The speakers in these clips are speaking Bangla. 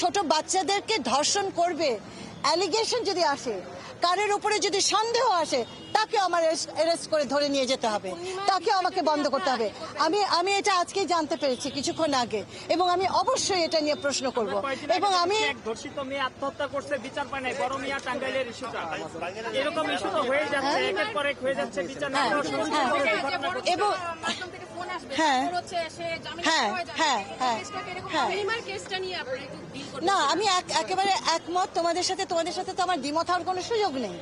ছোট বাচ্চাদেরকে ধর্ষণ করবে। অ্যালিগেশন যদি আসে কারের উপরে যদি সন্দেহ আসে তাকে আমার অ্যারেস্ট করে ধরে নিয়ে যেতে হবে। তাকে আমাকে বন্ধ করতে হবে। আমি আমি এটা আজকেই জানতে পেরেছি কিছুক্ষণ আগে এবং আমি অবশ্যই এটা নিয়ে প্রশ্ন করব। এবং আমি এক ধর্ষিত মেয়ে আত্মহত্যা করছে বিচার পায় নাই। বড় মিয়া টাঙ্গাইলের ইস্যুটা। এরকম ইস্যু তো হয়ে যাচ্ছে হ্যাঁ। একের পর এক হয়ে যাচ্ছে বিচার না হ্যাঁ, হ্যাঁ। এবং- হ্যাঁ। হ্যাঁ, হ্যাঁ, হ্যাঁ, হ্যাঁ। না আমি এক- একেবারে একমত। তোমাদের সাথে তোমাদের সাথে তো আমার দ্বিমত হওয়ার কোনো সুযোগ নেই।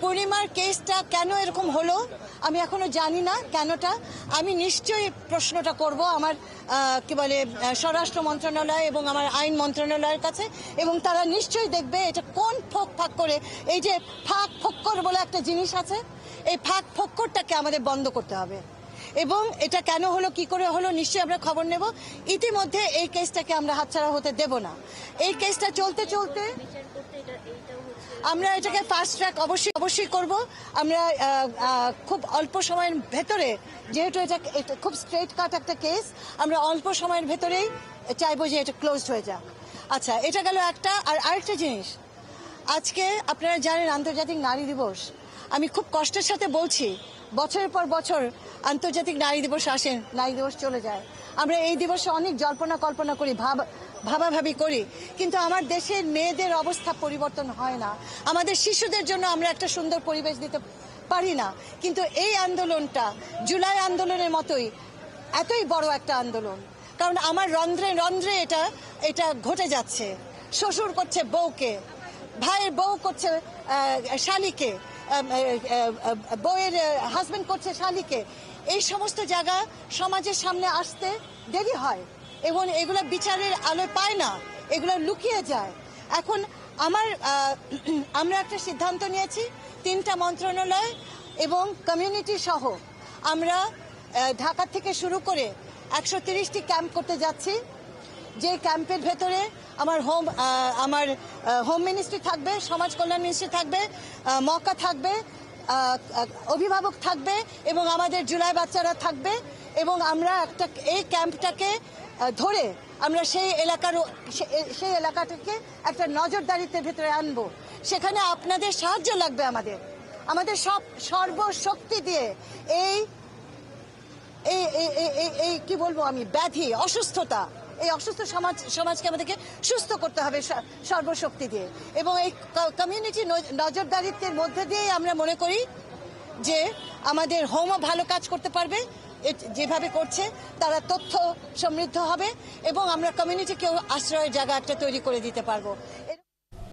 পূর্ণিমার কেসটা কেন এরকম হলো, আমি এখনও জানি না কেনটা। আমি নিশ্চয়ই প্রশ্নটা করব আমার কি বলে স্বরাষ্ট্র মন্ত্রণালয় এবং আমার আইন মন্ত্রণালয়ের কাছে, এবং তারা নিশ্চয়ই দেখবে এটা কোন ফোক ফাঁক করে, এই যে ফাঁক ফোক্কর বলে একটা জিনিস আছে, এই ফাঁক ফোক্করটাকে আমাদের বন্ধ করতে হবে। এবং এটা কেন হলো, কি করে হলো, নিশ্চয়ই আমরা খবর নেব। ইতিমধ্যে এই কেসটাকে আমরা হাতছাড়া হতে দেব না। এই কেসটা চলতে চলতে আমরা এটাকে ফাস্ট ট্র্যাক অবশ্যই অবশ্যই করব। আমরা খুব অল্প সময়ের ভেতরে, যেহেতু এটা এটা খুব স্ট্রেট কাট একটা কেস আমরা অল্প সময়ের ভেতরেই চাইব যে এটা ক্লোজড হয়ে যাক। আচ্ছা এটা গেল একটা, আর আরেকটা জিনিস, আজকে আপনারা জানেন আন্তর্জাতিক নারী দিবস, আমি খুব কষ্টের সাথে বলছি, বছরের পর বছর আন্তর্জাতিক নারী দিবস আসেন নারী দিবস চলে যায়। আমরা এই দিবসে অনেক জল্পনা কল্পনা করি, ভাব ভাবাভাবি করি, কিন্তু আমার দেশের মেয়েদের অবস্থা পরিবর্তন হয় না। আমাদের শিশুদের জন্য আমরা একটা সুন্দর পরিবেশ দিতে পারি না, কিন্তু এই আন্দোলনটা জুলাই আন্দোলনের মতোই এতই বড় একটা আন্দোলন। কারণ আমার রন্ধ্রে রন্ধ্রে এটা এটা ঘটে যাচ্ছে। শ্বশুর করছে বউকে, ভাইয়ের বউ করছে শালিকে বউয়ের হাজবেন্ড করছে শালিকে। এই সমস্ত জায়গা সমাজের সামনে আসতে দেরি হয়। এবং এগুলো বিচারের আলোয় পায় না, এগুলো লুকিয়ে যায়। এখন আমার আমরা একটা সিদ্ধান্ত নিয়েছি, তিনটা মন্ত্রণালয় এবং কমিউনিটি সহ আমরা ঢাকা থেকে শুরু করে একশো তিরিশটি ক্যাম্প করতে যাচ্ছি। যে ক্যাম্পের ভেতরে আমার হোম আমার হোম মিনিস্ট্রি থাকবে, সমাজ কল্যাণ মিনিস্ট্রি থাকবে মক্কা থাকবে অভিভাবক থাকবে এবং আমাদের জুলাই বাচ্চারা থাকবে এবং আমরা একটা, এই ক্যাম্পটাকে ধরে আমরা সেই এলাকার সেই এলাকাটাকে একটা নজরদারিতে ভেতরে আনব। সেখানে আপনাদের সাহায্য লাগবে আমাদের। আমাদের সব সর্বশক্তি দিয়ে এই এই কি বলব আমি, ব্যাধি, অসুস্থতা, এই অসুস্থ সমাজ, সমাজকে আমাদেরকে সুস্থ করতে হবে সর্বশক্তি দিয়ে। এবং এই কমিউনিটি নজরদারিত্বের মধ্যে দিয়েই আমরা মনে করি যে আমাদের হোমও ভালো কাজ করতে পারবে যেভাবে করছে, তারা তথ্য সমৃদ্ধ হবে এবং আমরা কমিউনিটিকেও আশ্রয়ের জায়গা একটা তৈরি করে দিতে পারব।